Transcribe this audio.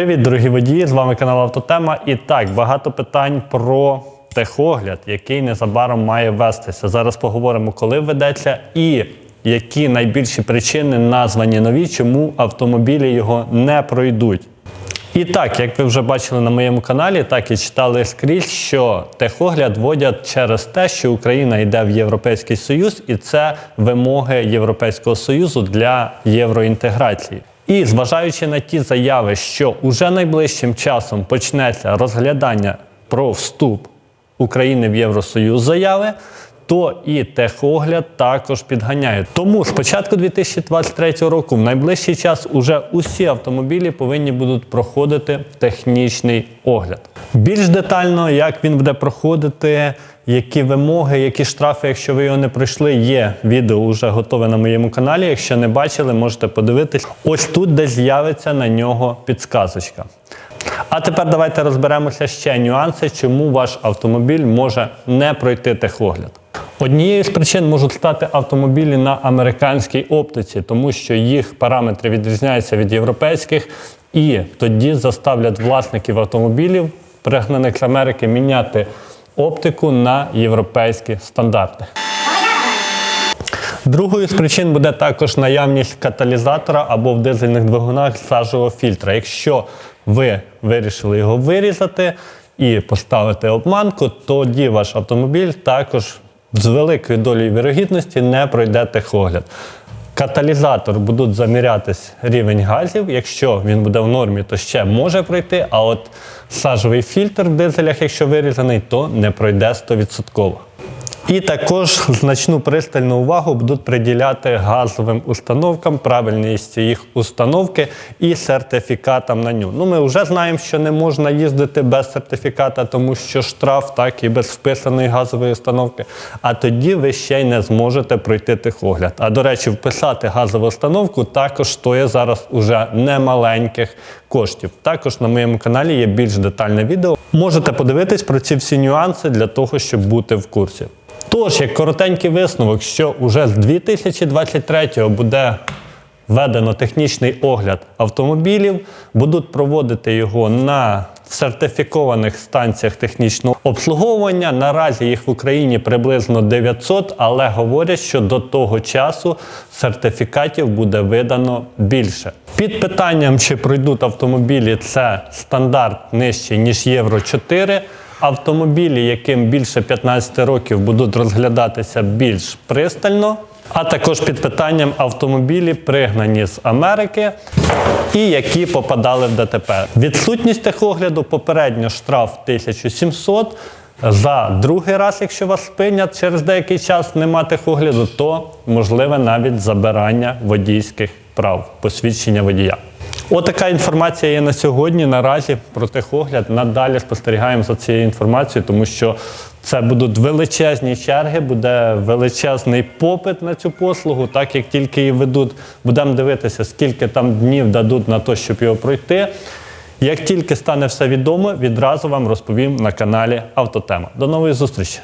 Привіт, дорогі водії! З вами канал Автотема. І так, багато питань про техогляд, який незабаром має вестися. Зараз поговоримо, коли ведеться і які найбільші причини названі нові, чому автомобілі його не пройдуть. І так, як ви вже бачили на моєму каналі, так і читали скрізь, що техогляд вводять через те, що Україна йде в Європейський Союз, і це вимоги Європейського Союзу для євроінтеграції. І зважаючи на ті заяви, що уже найближчим часом почнеться розглядання про вступ України в Євросоюз заяви, то і техогляд також підганяють. Тому з початку 2023 року, в найближчий час, уже усі автомобілі повинні будуть проходити технічний огляд. Більш детально, як він буде проходити, які вимоги, які штрафи, якщо ви його не пройшли, є відео вже готове на моєму каналі. Якщо не бачили, можете подивитись. Ось тут, де з'явиться на нього підсказочка. А тепер давайте розберемося ще нюанси, чому ваш автомобіль може не пройти техогляд. Однією з причин можуть стати автомобілі на американській оптиці, тому що їх параметри відрізняються від європейських, і тоді заставлять власників автомобілів, пригнаних з Америки, міняти оптику на європейські стандарти. Другою з причин буде також наявність каталізатора або в дизельних двигунах сажового фільтра. Якщо ви вирішили його вирізати і поставити обманку, тоді ваш автомобіль також з великою долею вірогідності не пройде техогляд. Каталізатор будуть замірятись рівень газів. Якщо він буде в нормі, то ще може пройти. А от сажовий фільтр в дизелях, якщо вирізаний, то не пройде 100%. І також значну пристальну увагу будуть приділяти газовим установкам, правильність їх установки і сертифікатам на ню. Ну, ми вже знаємо, що не можна їздити без сертифіката, тому що штраф, так і без вписаної газової установки. А тоді ви ще й не зможете пройти техогляд. А до речі, вписати газову установку також стоїть зараз уже немаленьких коштів. Також на моєму каналі є більш детальне відео. Можете подивитись про ці всі нюанси для того, щоб бути в курсі. Тож, як коротенький висновок, що уже з 2023-го буде введено технічний огляд автомобілів, будуть проводити його на сертифікованих станціях технічного обслуговування. Наразі їх в Україні приблизно 900, але говорять, що до того часу сертифікатів буде видано більше. Під питанням, чи пройдуть автомобілі, це стандарт нижчий, ніж Євро 4. Автомобілі, яким більше 15 років, будуть розглядатися більш пристально. А також під питанням автомобілі, пригнані з Америки і які попадали в ДТП. Відсутність техогляду попередньо штраф 1700. За другий раз, якщо вас спинять через деякий час нема техогляду, то можливе навіть забирання водійських прав, посвідчення водія. Отака інформація є на сьогодні. Наразі про техогляд. Надалі спостерігаємо за цією інформацією, тому що це будуть величезні черги, буде величезний попит на цю послугу. Так як тільки її ведуть, будемо дивитися, скільки там днів дадуть на те, щоб його пройти. Як тільки стане все відомо, відразу вам розповім на каналі Автотема. До нової зустрічі!